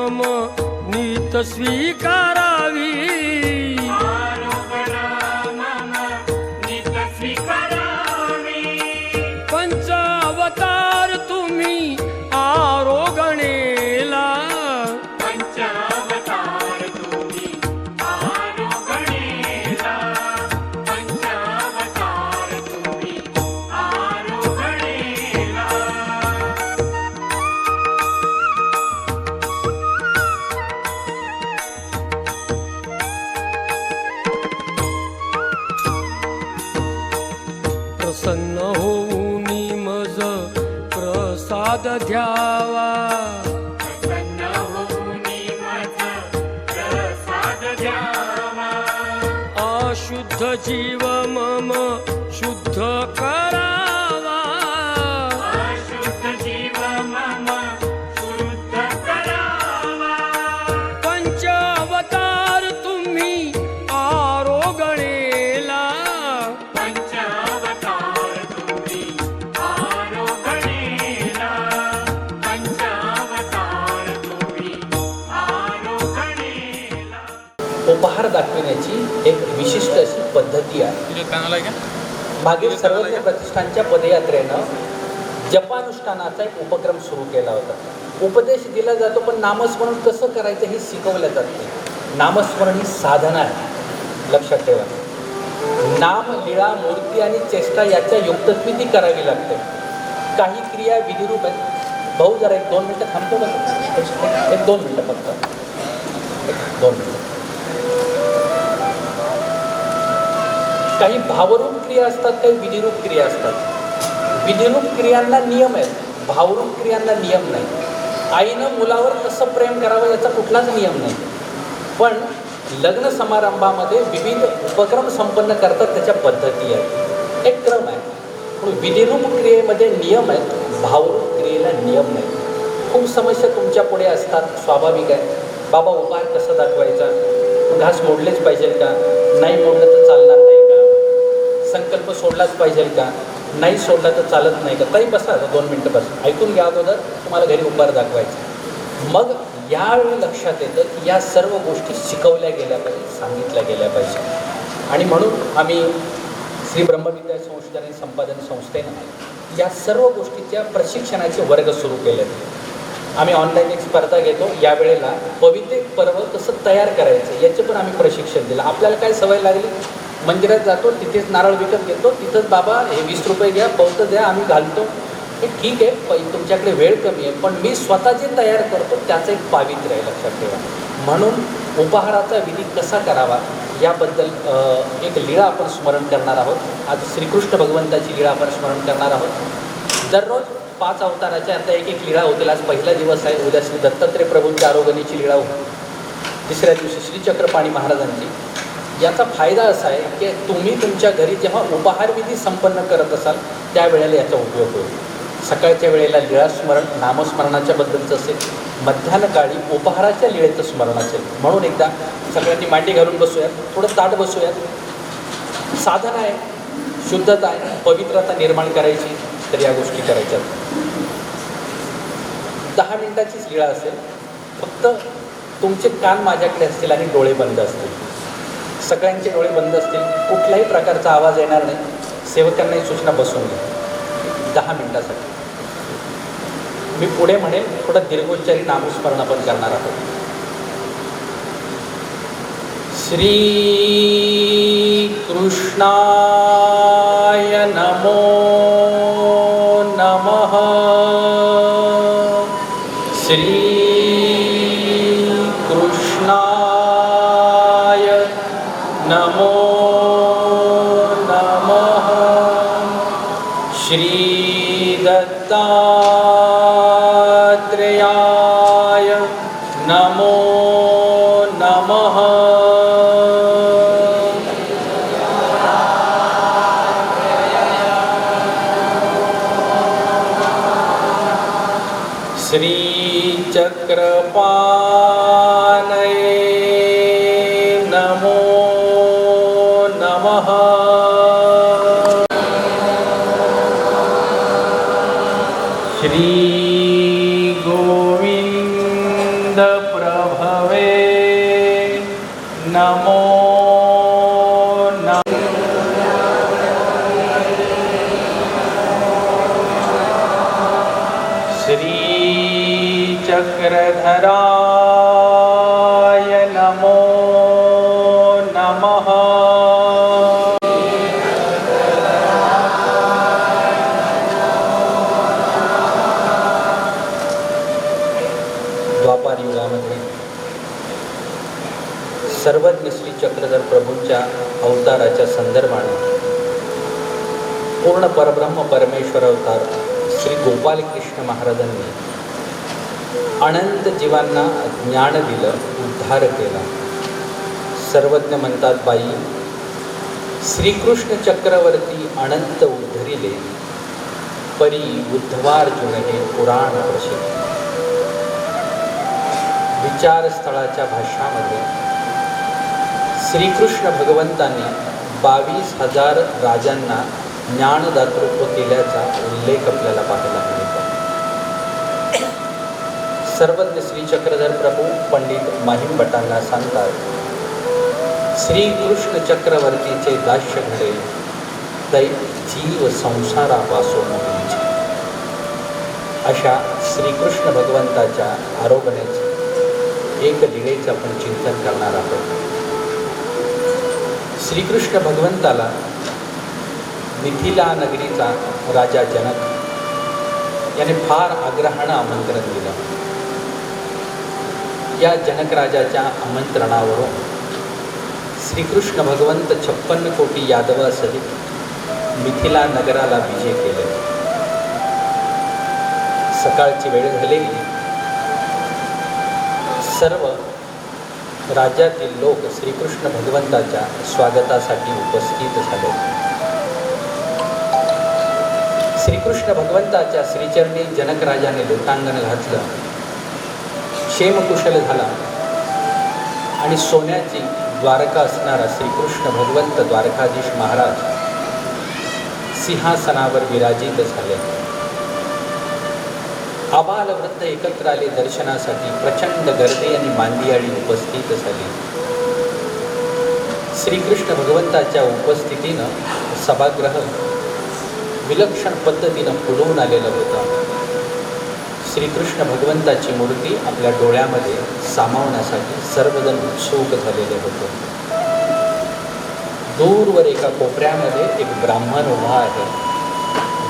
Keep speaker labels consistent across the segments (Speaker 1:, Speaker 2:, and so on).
Speaker 1: નિયમ નીત સ્વીકારાવી. प्रसाद द्यावा.
Speaker 2: प्रसन्न होऊनी मज प्रसाद द्यावा.
Speaker 1: अशुद्ध जीव
Speaker 3: एक विशिष्ट अशी पद्धती आहे. मागील सर्वज्ञ प्रतिष्ठानच्या पदयात्रेनं जपानुष्ठानाचा एक उपक्रम सुरू केला होता. उपदेश दिला जातो पण नामस्मरण कसं करायचं हे शिकवलं जात नाही. नामस्मरण ही साधना आहे. लक्षात ठेवा. नाम लीळा मूर्ती आणि चेष्टा याच्या युक्तत्वी ती करावी लागते. काही क्रिया विधिरूप आहेत. भाऊ जरा एक दोन मिनटं थांबतो एक- एक दोन मिनटं फक्त. एक दोन मिनटं. काही भावरूप क्रिया असतात काही विधिरूप क्रिया असतात. विधिरूप क्रियांना नियम आहेत. भावरूप क्रियांना नियम नाही. आईनं मुलावर कसं प्रेम करावं याचा कुठलाच नियम नाही. पण लग्न समारंभामध्ये विविध उपक्रम संपन्न करतात त्याच्या पद्धती आहेत. एक क्रम आहे. पण विधिरूप क्रियेमध्ये नियम आहेत भावरूप क्रियेला नियम नाही. खूप समस्या तुमच्यापुढे असतात स्वाभाविक आहे. बाबा उपहार कसं दाखवायचा? घास मोडलेच पाहिजेत का? नाही मोडलं तर चालणार नाही. संकल्प सोडलाच पाहिजे का? नाही सोडला तर चालत नाही का? ताई बसा आता दोन मिनटं बस. ऐकून घ्या अगोदर तुम्हाला घरी उपहार दाखवायचा मग यावेळी लक्षात येतं की या सर्व गोष्टी शिकवल्या गेल्या पाहिजे सांगितल्या गेल्या पाहिजे. आणि म्हणून आम्ही श्री ब्रह्मविद्या संशोधन आणि संपादन संस्थेनं या सर्व गोष्टीच्या प्रशिक्षणाचे वर्ग सुरू केले आहेत आम्ही ऑनलाईन एक स्पर्धा घेतो. यावेळेला पवित्र पर्व कसं तयार करायचं. याचे पण आम्ही प्रशिक्षण दिलं. आपल्याला काय सवय लागली? मंदिरात जातो तिथेच नारळ विकत घेतो तिथंच बाबा हे वीस रुपये घ्या पवतं द्या आम्ही घालतो. हे ठीक आहे प तुमच्याकडे वेळ कमी आहे पण मी स्वतः जे तयार करतो त्याचं एक पावित्र्य आहे लक्षात ठेवा. म्हणून उपहाराचा विधी कसा करावा याबद्दल एक लीळा आपण स्मरण करणार आहोत. आज श्रीकृष्ण भगवंताची लीळा आपण स्मरण करणार आहोत. दररोज पाच अवताराच्या आता एक एक लीळा होतील. आज पहिला दिवस आहे उद्या श्री दत्तात्रय प्रभूंच्या आरोग्याची लीळा होती तिसऱ्या दिवशी श्रीचक्रपाणी महाराजांची. याचा फायदा असा आहे की तुम्ही तुमच्या घरी जेव्हा उपहारविधी संपन्न करत असाल त्यावेळेला याचा उपयोग होईल. सकाळच्या वेळेला लिळास्मरण नामस्मरणाच्या बद्दलचं असेल मध्यान्हकाळी उपहाराच्या लीळेचं स्मरण असेल. म्हणून एकदा सगळ्यांनी मांडी घालून बसूयात थोडं ताट बसूयात. साधन आहे शुद्धता आहे पवित्रता निर्माण करायची तर या गोष्टी करायच्या दहा मिनिटाचीच लीळा असेल फक्त तुमचे कान माझ्याकडे असतील आणि डोळे बंद असतील. सगळ्यांचे डोळे बंद असतील कुठल्याही प्रकारचा आवाज येणार नाही. सेवकांनाही सूचना बसून घ्या दहा मिनटासाठी. मी पुढे म्हणेन थोडं दीर्घोच्चारी नामस्मरण आपण करणार आहोत. श्री श्रीचक्रपाणये परब्रह्म परमेश्वर अवतार श्री गोपाल कृष्ण महाराजांनी अनंत जीवांना ज्ञान दिलं उद्धार केला. सर्वज्ञ म्हणतात बाई श्रीकृष्ण चक्रवर्ती अनंत उद्धरिले परी उद्धवार्जुन हे पुराण प्रसिद्ध. विचारस्थळाच्या भाषामध्ये श्रीकृष्ण भगवंतांनी बावीस हजार राजांना ज्ञानदातृत्व केल्याचा उल्लेख आपल्याला पाहायला मिळतो. सर्वज्ञ श्री चक्रधर प्रभू पंडित माहीम भटांना सांगतात श्रीकृष्ण चक्रवर्तीचे दास्य घडे तै जीव संसारापासून अशा श्रीकृष्ण भगवंताच्या आरोग्याचे एक लीळेचं आपण चिंतन करणार आहोत. श्रीकृष्ण भगवंताला मिथिला नगरीचा राजा जनक. याने फार आग्रहानं आमंत्रण दिलं. या जनक राजाच्या आमंत्रणावरून श्रीकृष्ण भगवंत छप्पन्न कोटी यादवासहित मिथिला नगराला विजय केले. सकाळची वेळ झालेली. सर्व राज्यातील लोक श्रीकृष्ण भगवंताच्या स्वागतासाठी उपस्थित झाले. श्रीकृष्ण भगवंताच्या श्रीचरणी जनकराजाने लोटांगण घातलं. क्षेमकुशल झाला. आणि सोन्याची द्वारका असणारा श्रीकृष्ण भगवंत द्वारकाधीश महाराज सिंहासनावर विराजित झाले. आबाल वृद्ध एकत्र आले दर्शनासाठी प्रचंड गर्दी आणि मांदियाळी उपस्थित झाली. श्रीकृष्ण भगवंताच्या उपस्थितीनं सभागृह विलक्षण पद्धतीनं फुलवून आलेलं होतं. श्रीकृष्ण भगवंताची मूर्ती आपल्या डोळ्यामध्ये सामावण्यासाठी सर्वजण उत्सुक झालेले होते. दूरवर एका कोपऱ्यामध्ये एक ब्राह्मण उभा आहे.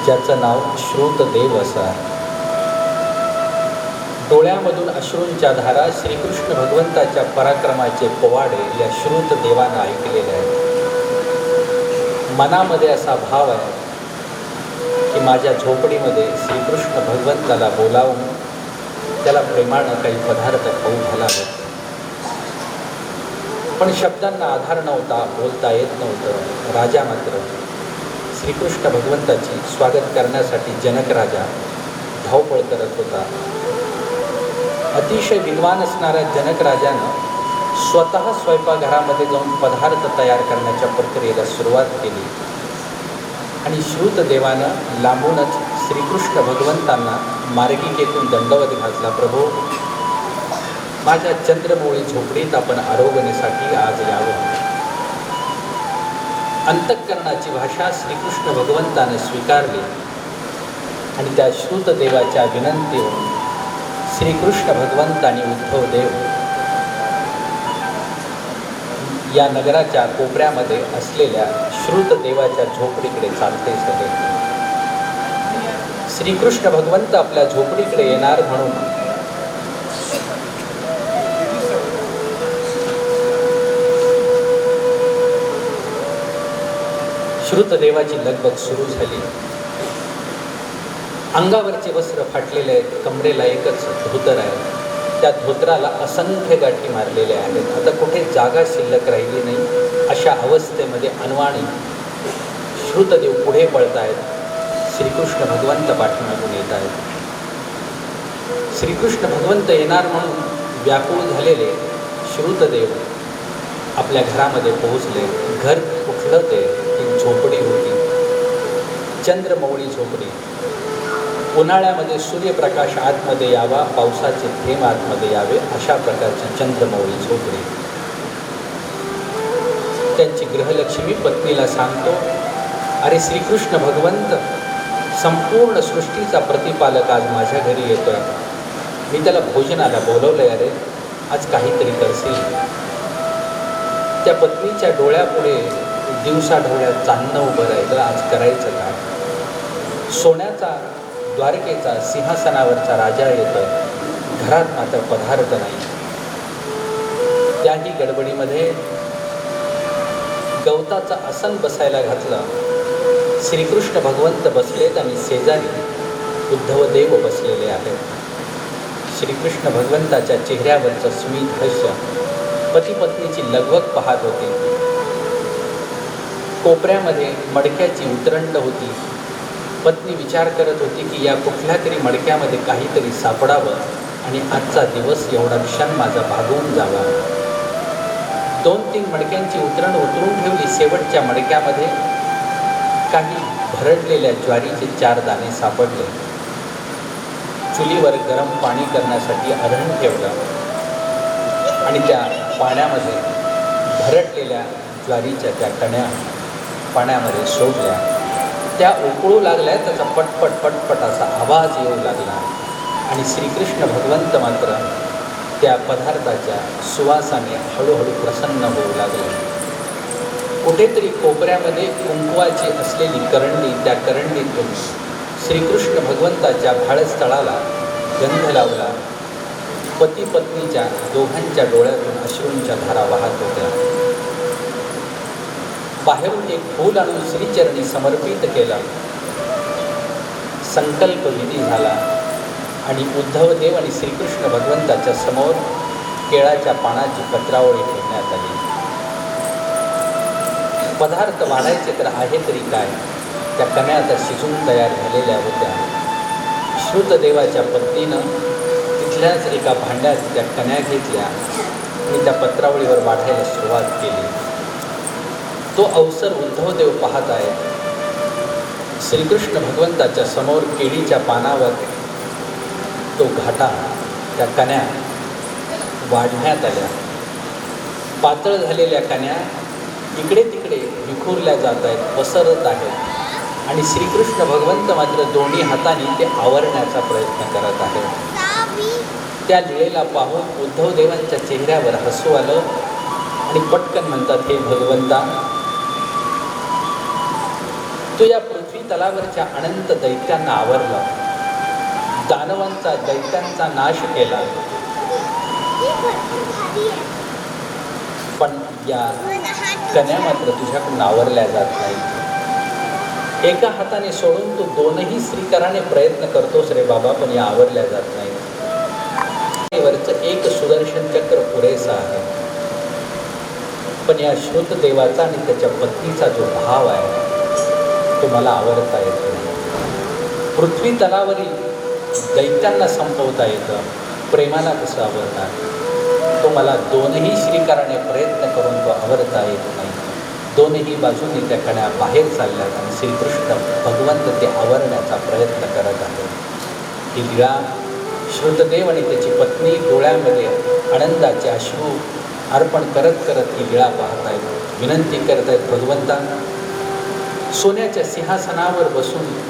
Speaker 3: ज्याचं नाव श्रुतदेव असं आहे. डोळ्यामधून अश्रूंच्या धारा श्रीकृष्ण भगवंताच्या पराक्रमाचे पोवाडे या श्रुतदेवानं ऐकलेले आहेत. मनामध्ये असा भाव आहे की माझ्या झोपडीमध्ये श्रीकृष्ण भगवंताला बोलावून त्याला प्रेमानं काही पदार्थ खाऊ घालावेत पण शब्दांना आधार नव्हता बोलता येत नव्हतं. राजा मात्र श्रीकृष्ण भगवंताची स्वागत करण्यासाठी जनक राजा धावपळ करत होता. अतिशय विद्वान असणाऱ्या जनक राजानं स्वतः स्वयंपाकघरामध्ये जाऊन पदार्थ तयार करण्याच्या प्रक्रियेला सुरुवात केली. आणि श्रुतदेवानं लांबूनच श्रीकृष्ण भगवंतांना मार्गिकेतून दंडवत घातला प्रभो. माझ्या चंद्रमोळी झोपडीत आपण आरोग्यासाठी आज यावं. अंतःकरणाची भाषा श्रीकृष्ण भगवंताने स्वीकारली आणि त्या श्रुतदेवाच्या विनंतीवर श्रीकृष्ण भगवंत आणि उद्धव देव या नगराच्या कोपऱ्यामध्ये असलेल्या श्रुत देवाच्या झोपडीकडे चालते सगळे. श्रीकृष्ण भगवंत आपल्या झोपडीकडे येणार म्हणून श्रुतदेवाची लगबग सुरू झाली. अंगावरचे वस्त्र फाटलेले आहेत कमरेला एकच धोतर आहे. त्या धोत्राला असंख्य गाठी मारलेल्या आहेत. आता कुठे जागा शिल्लक राहिली नाही अशा अवस्थेमध्ये अनवाणी श्रुतदेव पुढे पळत आहेत श्रीकृष्ण भगवंत पाठीमागून येत आहेत श्रीकृष्ण भगवंत येणार म्हणून व्याकुळ झालेले श्रुतदेव आपल्या घरामध्ये पोहोचले. घर कुठलं ते एक झोपडी होती. चंद्रमौळी झोपडी. उन्हाळ्यामध्ये सूर्यप्रकाश आतमध्ये यावा पावसाचे थेंब आतमध्ये यावे अशा प्रकारची चंद्रमौळी झोपडी. त्यांची ग्रहलक्ष्मी पत्नीला सांगतो अरे श्रीकृष्ण भगवंत संपूर्ण सृष्टीचा प्रतिपालक आज माझ्या घरी येतोय. मी त्याला भोजनाला बोलवलंय अरे आज काहीतरी करशील? त्या पत्नीच्या डोळ्यापुढे दिवसा डोळ्यात चांदणं उभं राहिलं आज करायचं काय? सोन्याचा द्वारकेचा सिंहासनावरचा राजा येतोय. घरात मात्र पदार्थ नाही. त्याही गडबडीमध्ये गवताचं आसन बसायला घातलं. श्रीकृष्ण भगवंत बसलेत आणि शेजारी उद्धवदेव बसलेले आहेत. श्रीकृष्ण भगवंताच्या चेहऱ्यावरचं स्मित हस्य पतीपत्नीची लगवग लगबग पाहत होते. कोपऱ्यामध्ये मडक्याची उतरंड होती. पत्नी विचार करत होती की या कुठल्या तरी मडक्यामध्ये काहीतरी सापडावं आणि आजचा दिवस एवढा क्षण माझा भागवून जावा. दोन तीन मडक्यांची उतरण उतरून ठेवली शेवटच्या मडक्यामध्ये. काही भरडलेल्या ज्वारीचे चार दाणे सापडले. चुलीवर गरम पाणी करण्यासाठी अरण ठेवलं. आणि त्या पाण्यामध्ये भरडलेल्या ज्वारीच्या त्या कण्या पाण्यामध्ये सोडल्या. त्या उकळू लागल्या त्याचा पटपट पटपट असा आवाज येऊ लागला. आणि श्रीकृष्ण भगवंत मात्र त्या पदार्थाच्या सुवासाने हळूहळू प्रसन्न होऊ लागले. कुठेतरी कोपऱ्यामध्ये कुंकवाची असलेली करंडी त्या करंडीतून श्रीकृष्ण भगवंताच्या भाळस्थळाला गंध लावला. पती पत्नीच्या दोघांच्या डोळ्यातून अश्रूंच्या धारा वाहत होत्या. बाहेरून एक फूल आणून श्रीचरणी समर्पित केला. संकल्प विधी झाला आणि उद्धवदेव आणि श्रीकृष्ण भगवंताच्या समोर केळाच्या पानाची पत्रावळी ठेवण्यात आली. पदार्थ वाढायचे तर आहे तरी काय? त्या कण्या आता शिजून तयार झालेल्या होत्या. श्रुतदेवाच्या पत्नीनं तिथल्याच एका भांड्यात त्या कण्या घेतल्या आणि त्या पत्रावळीवर वाढायला सुरुवात केली. तो अवसर उद्धवदेव पाहत आहे. श्रीकृष्ण भगवंताच्या समोर केळीच्या पानावर तो घाटा त्या कन्या वाढण्यात आल्या. पातळ झालेल्या कन्या इकडे तिकडे विखुरल्या जात आहेत पसरत आहेत आणि श्रीकृष्ण भगवंत मात्र दोन्ही हाताने ते आवरण्याचा प्रयत्न करत आहे त्या लिळेला पाहून उद्धवदेवांच्या चेहऱ्यावर हसू आलं आणि पटकन म्हणतात हे भगवंता तो या पृथ्वी तलावरच्या अनंत दैत्यांना आवरला दानवांचा दैत्यांचा नाश केला. पण या कन्या मात्र तुझ्याकडून आवरल्या जात नाही एका हाताने सोडून तू दोनही स्त्रीकाराने प्रयत्न करतोस रे बाबा पण या आवरल्या जात नाही वरचं एक सुदर्शन चक्र पुरेसा आहे. पण या श्रुत देवाचा आणि त्याच्या पत्नीचा जो भाव आहे तुम्हाला मला आवडता येत. नाही पृथ्वी तलावरील दैत्यांना संपवता येतं. प्रेमाला कसं आवडणार? तो मला दोनही श्रीकाराने प्रयत्न करून तो आवडता येत नाही. दोनही बाजूने त्या कण्या बाहेर चालल्यात आणि श्रीकृष्ण भगवंत ते आवरण्याचा प्रयत्न करत आहे ही लीळा श्रुतदेव आणि त्याची पत्नी डोळ्यामध्ये आनंदाचे अश्रू अर्पण करत करत ही लीळा आहेत विनंती करत आहेत भगवंता सोन्याच्या सिंहासनावर बसून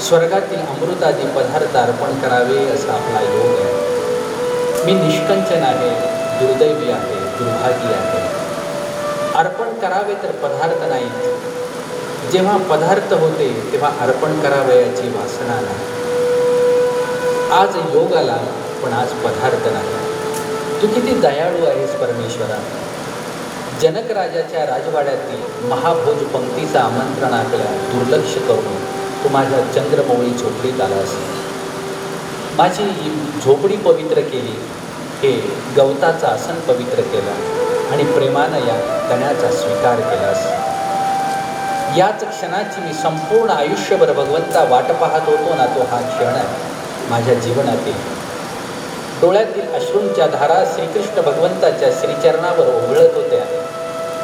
Speaker 3: स्वर्गातील अमृतादी पदार्थ अर्पण करावे असा आपला योग आहे. मी निष्कंचन आहे दुर्दैवी आहे दुर्भागी आहे. अर्पण करावे तर पदार्थ नाहीत. जेव्हा पदार्थ होते तेव्हा अर्पण करावे याची वासना नाही. आज योग आला पण आज पदार्थ नाही. तू किती दयाळू आहेस परमेश्वरा. जनकराजाच्या राजवाड्यातील महाभोज पंक्तीचा आमंत्रणाकडे दुर्लक्ष करून तू माझ्या चंद्रमौळी झोपडीत आलास माझी झोपडी पवित्र केली हे गवताचं आसन पवित्र केलं आणि प्रेमानं या कण्याचा स्वीकार केलास याच क्षणाची मी संपूर्ण आयुष्यभर भगवंता वाट पाहत होतो ना तो हा क्षण आहे माझ्या जीवनातील. डोळ्यातील अश्रूंच्या धारा श्रीकृष्ण भगवंताच्या श्रीचरणावर ओघळत होत्या.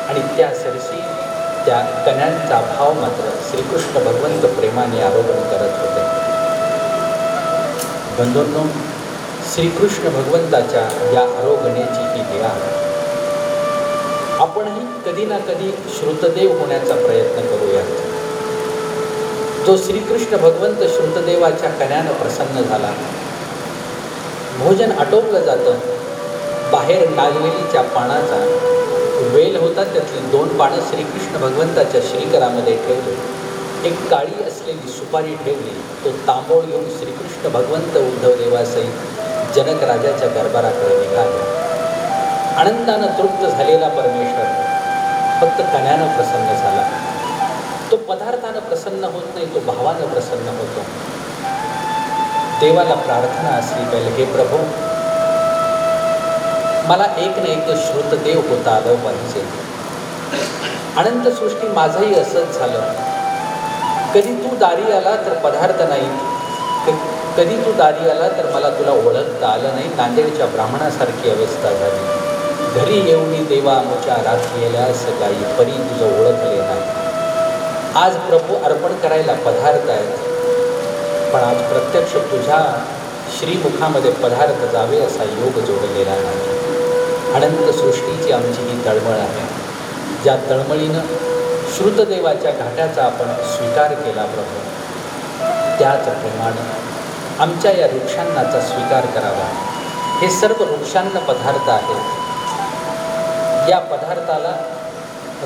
Speaker 3: आणि त्या सरशी त्या कन्यांचा भाव मात्र श्रीकृष्ण भगवंत प्रेमाने आरोपण करत होते. बंधूंनो श्रीकृष्ण भगवंताच्या या आरोगण्याची ही लीळा. आपणही कधी ना कधी श्रुतदेव होण्याचा प्रयत्न करूयात जो श्रीकृष्ण भगवंत श्रुतदेवाच्या कण्यानं प्रसन्न झाला. भोजन आटोपलं जातं. बाहेर नागवेलीच्या पानाचा वेल होता त्यातली दोन पानं श्रीकृष्ण भगवंताच्या श्रीकरामध्ये ठेवले. एक काळी असलेली सुपारी ठेवली. तो तांबोळ घेऊन श्रीकृष्ण भगवंत उद्धव देवासहित जनक राजाच्या दरबाराकडे निघाला. आनंदानं तृप्त झालेला परमेश्वर फक्त कण्यानं प्रसन्न झाला. तो पदार्थानं प्रसन्न होत नाही तो भावानं प्रसन्न होतो. देवाला प्रार्थना असली पाहिजे हे प्रभू मला एक ना एक श्रुतदेव होता आलं पाहिजे अनंत सृष्टी माझंही असंच झालं. कधी तू दारी आला तर पदार्थ नाही. क- कधी तू दारी आला तर मला तुला ओळखता आलं नाही. नांदेडच्या ब्राह्मणासारखी अवस्था झाली. घरी येऊन देवा आमच्या राखलेल्या सकाळी परी तुझं ओळखले नाही. आज प्रभू अर्पण करायला पदार्थ आहेत. पण आज प्रत्यक्ष तुझ्या श्रीमुखामध्ये पदार्थ जावे असा योग जोडलेला नाही. अनंत सृष्टीची आमची ही तळमळ आहे. ज्या तळमळीनं श्रुतदेवाच्या घाटाचा आपण स्वीकार केला प्रभू. त्याच प्रेमानं आमच्या या वृक्षांनाचा स्वीकार करावा. हे सर्व वृक्षांना पदार्थ आहेत. या पदार्थाला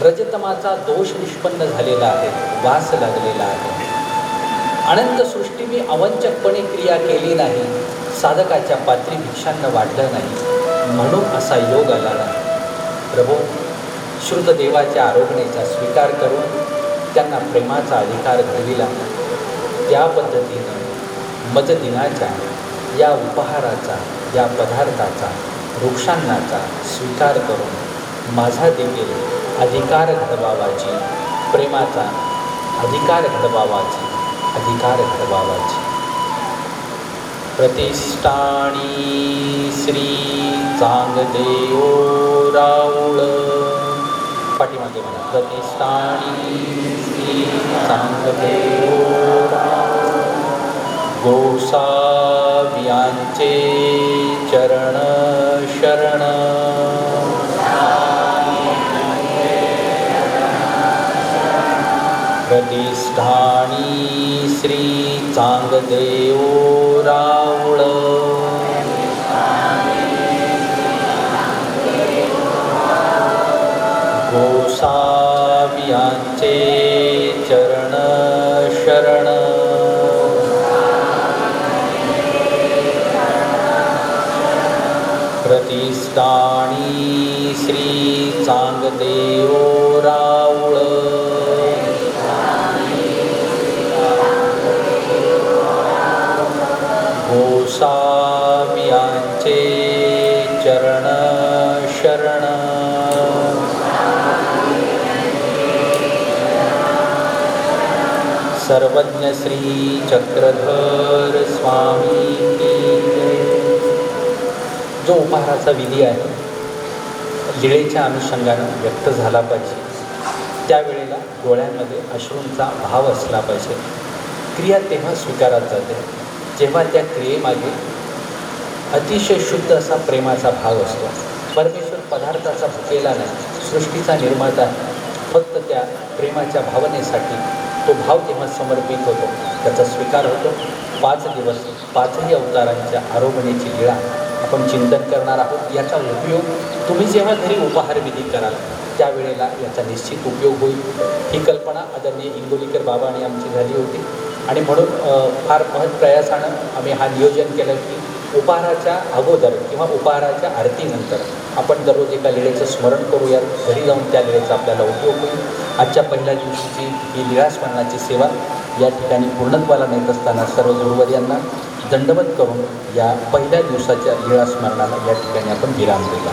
Speaker 3: रजतमाचा दोष निष्पन्न झालेला आहे वास लागलेला आहे. अनंत सृष्टी मी अवंचकपणे क्रिया केली नाही साधकाच्या पात्री भिक्षांना वाढलं नाही. म्हणून असा योग आला नाही. प्रभू श्रुतदेवाच्या आरोग्याचा स्वीकार करून त्यांना प्रेमाचा अधिकार घडविला त्या पद्धतीनं मतदिनाच्या या उपहाराचा या पदार्थाचा वृक्षांनाचा स्वीकार करून माझा देखील अधिकार घडवावाची प्रेमाचा अधिकार घडवावाची अधिकार घडवावाची. प्रतिष्ठाणी श्री चांगदेव राऊळ. पाठीमागे म्हणा प्रतिष्ठाणी श्री चांगदेव गोसाव्यांचे चरण शरण. प्रतिष्ठाणी श्री चांगदेव राऊळ गोसावियांचे चरण शरण। प्रतिष्ठाणी श्री चांगदेव राऊळ स्वामियांचे चरण शरण. सर्वज्ञ श्री चक्रधर स्वामी जो उपहाराचा विधी आहे लिळेच्या अनुषंगानं व्यक्त झाला पाहिजे. त्यावेळेला डोळ्यांमध्ये अश्रूंचा भाव असला पाहिजे. क्रिया तेव्हा स्वीकारात जाते. जेव्हा त्या क्रियेमागे अतिशय शुद्ध असा प्रेमाचा भाग असतो. परमेश्वर पदार्थाचा भुकेला नाही सृष्टीचा निर्माता फक्त त्या प्रेमाच्या भावनेसाठी तो भाव जेव्हा समर्पित होतो त्याचा स्वीकार होतो. पाच दिवस पाचही अवतारांच्या आरोपणेची लीळा आपण चिंतन करणार आहोत. याचा उपयोग तुम्ही जेव्हा घरी उपहार विधी कराल त्यावेळेला याचा निश्चित उपयोग होईल. ही कल्पना आदरणीय इंगोलीकर बाबाने आमची झाली होती. आणि म्हणून फार महत् प्रयासानं आम्ही हा नियोजन केलं की उपहाराच्या अगोदर किंवा उपहाराच्या आरतीनंतर आपण दररोज एका लिळेचं स्मरण करूयात. घरी जाऊन त्या लिळेचा आपल्याला उपयोग होईल. आजच्या पहिल्या दिवशीची ही लीळास्मरणाची सेवा या ठिकाणी पूर्णत्वाला नेत असताना सर्व गुरुवर्यांना दंडवत करून या पहिल्या दिवसाच्या लीळास्मरणाला या ठिकाणी आपण विराम दिला